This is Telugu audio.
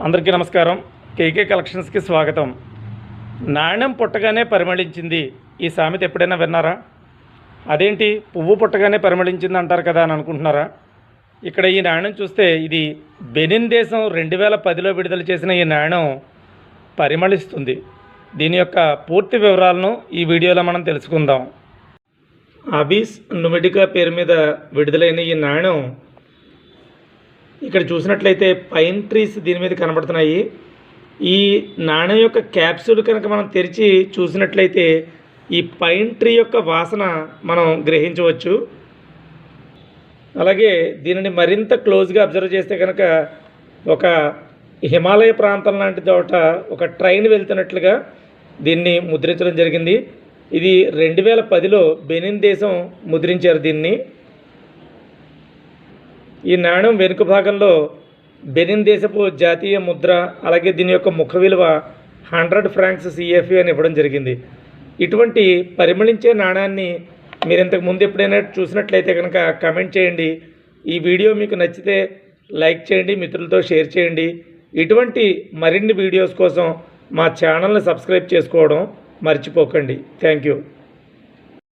అందరికీ నమస్కారం. కేకే కలెక్షన్స్కి స్వాగతం. నాణ్యం పుట్టగానే పరిమళించింది ఈ సామెత ఎప్పుడైనా విన్నారా? అదేంటి? పువ్వు పుట్టగానే పరిమళించింది అంటారు కదా అని అనుకుంటున్నారా? ఇక్కడ ఈ నాణ్యం చూస్తే ఇది బెనిన్ దేశం రెండు వేల పదిలో విడుదల చేసిన ఈ నాణ్యం పరిమళిస్తుంది. దీని యొక్క పూర్తి వివరాలను ఈ వీడియోలో మనం తెలుసుకుందాం. అబీస్ నుమిడికా పేరు మీద విడుదలైన ఈ నాణ్యం ఇక్కడ చూసినట్లయితే పైన్ ట్రీస్ దీని మీద కనబడుతున్నాయి. ఈ నాణ్యం యొక్క క్యాప్సూల్ కనుక మనం తెరిచి చూసినట్లయితే ఈ పైన్ ట్రీ యొక్క వాసన మనం గ్రహించవచ్చు. అలాగే దీనిని మరింత క్లోజ్గా అబ్జర్వ్ చేస్తే కనుక ఒక హిమాలయ ప్రాంతం లాంటి చోట ఒక ట్రైన్ వెళ్తున్నట్లుగా దీన్ని ముద్రించడం జరిగింది. ఇది రెండు వేల పదిలో బెనిన్ దేశం ముద్రించారు దీన్ని. ఈ నాణ్యం వెనుక భాగంలో బెనిన్ దేశపు జాతీయ ముద్ర అలాగే దీని యొక్క ముఖ విలువ హండ్రెడ్ ఫ్రాంక్స్ సిఎఫ్ఈ అని ఇవ్వడం జరిగింది. ఇటువంటి పరిమళించే నాణ్యాన్ని మీరు ఇంతకు ముందు ఎప్పుడైనా చూసినట్లయితే కనుక కమెంట్ చేయండి. ఈ వీడియో మీకు నచ్చితే లైక్ చేయండి మిత్రులతో షేర్ చేయండి. ఇటువంటి మరిన్ని వీడియోస్ కోసం మా ఛానల్ని సబ్స్క్రైబ్ చేసుకోవడం మర్చిపోకండి. Thank you